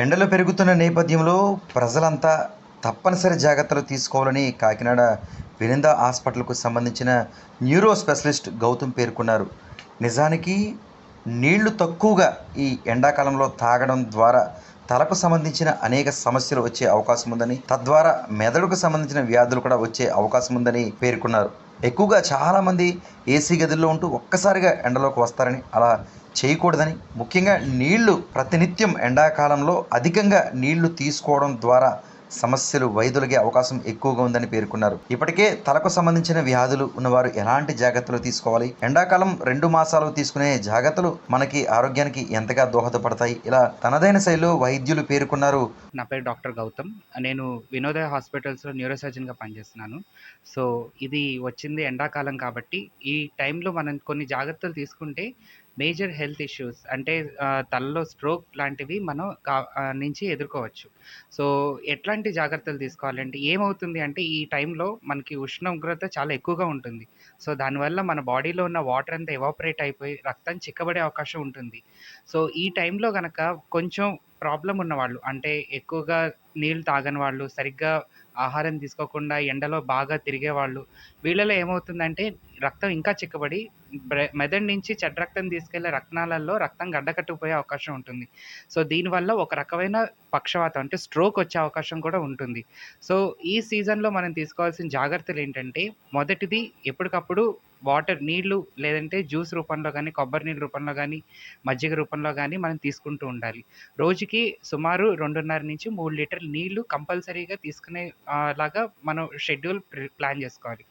ఎండలు పెరుగుతున్న నేపథ్యంలో ప్రజలంతా తప్పనిసరి జాగ్రత్తలు తీసుకోవాలని కాకినాడ వినింద హాస్పిటల్కు సంబంధించిన న్యూరో స్పెషలిస్ట్ గౌతమ్ పేర్కొన్నారు. నిజానికి నీళ్ళు తక్కువగా ఈ ఎండాకాలంలో తాగడం ద్వారా తలకు సంబంధించిన అనేక సమస్యలు వచ్చే అవకాశం ఉందని తద్వారా మెదడుకు సంబంధించిన వ్యాధులు కూడా వచ్చే అవకాశం ఉందని పేర్కొన్నారు. ఎక్కువగా చాలామంది ఏసీ గదుల్లో ఉంటూ ఒక్కసారిగా ఎండలోకి వస్తారని అలా చేయకూడదని. ముఖ్యంగా నీళ్ళు ప్రతినిత్యం ఎండాకాలంలో అధికంగా నీళ్ళు తీసుకోవడం ద్వారా సమస్యలు వైదొలిగే అవకాశం ఎక్కువగా ఉందని పేర్కొన్నారు. ఇప్పటికే తలకు సంబంధించిన వ్యాధులు ఉన్నవారు ఎలాంటి జాగ్రత్తలు తీసుకోవాలి? ఎండాకాలం రెండు మాసాలు తీసుకునే జాగ్రత్తలు మనకి ఆరోగ్యానికి ఎంతగా దోహదపడతాయి? ఇలా తనదైన శైలిలో వైద్యులు పేర్కొన్నారు. నా పేరు డాక్టర్ గౌతమ్. నేను వినోదయ హాస్పిటల్స్లో న్యూరోసర్జన్గా పనిచేస్తున్నాను. సో ఇది వచ్చింది ఎండాకాలం కాబట్టి ఈ టైంలో మనం కొన్ని జాగ్రత్తలు తీసుకుంటే మేజర్ హెల్త్ ఇష్యూస్ అంటే తలలో స్ట్రోక్ లాంటివి మనం కా నుంచి ఎదుర్కోవచ్చు. సో ఎట్లాంటి జాగ్రత్తలు తీసుకోవాలంటే ఏమవుతుంది అంటే ఈ టైంలో మనకి ఉష్ణోగ్రత చాలా ఎక్కువగా ఉంటుంది. సో దానివల్ల మన బాడీలో ఉన్న వాటర్ అంతా ఎవాపరేట్ అయిపోయి రక్తం చిక్కబడే అవకాశం ఉంటుంది. సో ఈ టైంలో కనుక కొంచెం ప్రాబ్లం ఉన్నవాళ్ళు అంటే ఎక్కువగా నీళ్ళు తాగని వాళ్ళు సరిగ్గా ఆహారం తీసుకోకుండా ఎండలో బాగా తిరిగే వాళ్ళు వీళ్ళలో ఏమవుతుందంటే రక్తం ఇంకా చిక్కబడి మెదడు నుంచి చెడ్డ రక్తం తీసుకెళ్ళే రక్తనాళాల్లో రక్తం గడ్డకట్టుకుపోయే అవకాశం ఉంటుంది. సో దీనివల్ల ఒక రకమైన పక్షవాతం అంటే స్ట్రోక్ వచ్చే అవకాశం కూడా ఉంటుంది. సో ఈ సీజన్లో మనం తీసుకోవాల్సిన జాగ్రత్తలు ఏంటంటే మొదటిది ఎప్పటికప్పుడు వాటర్ నీళ్ళు లేదంటే జ్యూస్ రూపంలో కానీ కొబ్బరి నీళ్ళ రూపంలో కానీ మజ్జిగ రూపంలో కానీ మనం తీసుకుంటూ ఉండాలి. రోజుకి సుమారు రెండున్నర నుంచి మూడు లీటర్ నీళ్ళు కంపల్సరీగా తీసుకునే లాగా మనం షెడ్యూల్ ప్లాన్ చేసుకోవాలి.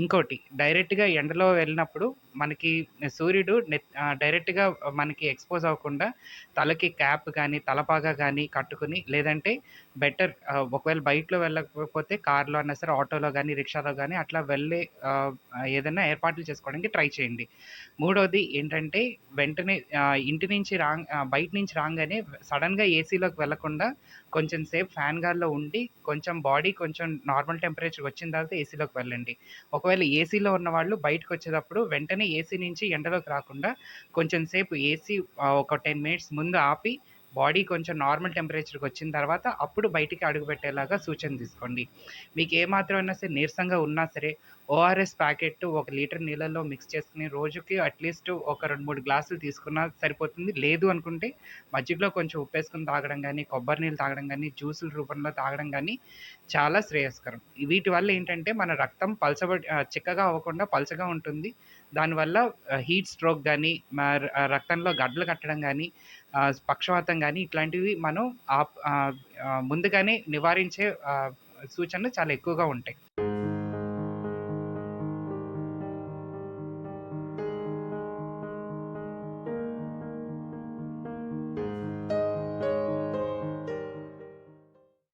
ఇంకోటి డైరెక్ట్గా ఎండలో వెళ్ళినప్పుడు మనకి సూర్యుడు డైరెక్ట్గా మనకి ఎక్స్పోజ్ అవ్వకుండా తలకి క్యాప్ కానీ తలపాగా కానీ కట్టుకుని లేదంటే బెటర్ ఒకవేళ బయటలో వెళ్ళకపోతే కార్లో అన్నా సరే ఆటోలో కానీ రిక్షాలో కానీ అట్లా వెళ్ళే ఏదైనా ఏర్పాట్లు చేసుకోవడానికి ట్రై చేయండి. మూడవది ఏంటంటే వెంటనే ఇంటి నుంచి రా బయట నుంచి రాగానే సడన్గా ఏసీలోకి వెళ్ళకుండా కొంచెం సేపు ఫ్యాన్ గాల్లో ఉండి కొంచెం బాడీ కొంచెం నార్మల్ టెంపరేచర్ వచ్చిన తర్వాత ఏసీలోకి వెళ్ళండి. ఒకవేళ ఏసీలో ఉన్న వాళ్ళు బయటకు వచ్చేటప్పుడు వెంటనే ఏసీ నుంచి ఎండలోకి రాకుండా కొంచెం సేపు ఏసీ ఒక టెన్ మినిట్స్ ముందు ఆపి బాడీ కొంచెం నార్మల్ టెంపరేచర్కి వచ్చిన తర్వాత అప్పుడు బయటికి అడుగు పెట్టేలాగా సూచన తీసుకోండి. మీకు ఏమాత్రం అయినా సరే నీరసంగా ఉన్నా సరే ఓఆర్ఎస్ ప్యాకెట్ ఒక లీటర్ నీళ్ళల్లో మిక్స్ చేసుకుని రోజుకి అట్లీస్ట్ ఒక రెండు మూడు గ్లాసులు తీసుకున్నా సరిపోతుంది. లేదు అనుకుంటే మజ్జిగలో కొంచెం ఉప్పేసుకుని తాగడం కానీ కొబ్బరి నీళ్ళు తాగడం కానీ జ్యూసుల రూపంలో తాగడం కానీ చాలా శ్రేయస్కరం. వీటి వల్ల ఏంటంటే మన రక్తం పలచబడి చిక్కగా అవ్వకుండా పల్చగా ఉంటుంది. దానివల్ల హీట్ స్ట్రోక్ కానీ రక్తంలో గడ్డలు కట్టడం కానీ పక్షవాతం కానీ కానీ ఇట్లాంటివి మనం ఆ, ముందుగానే నివారించే సూచనలు చాలా ఎక్కువగా ఉంటాయి.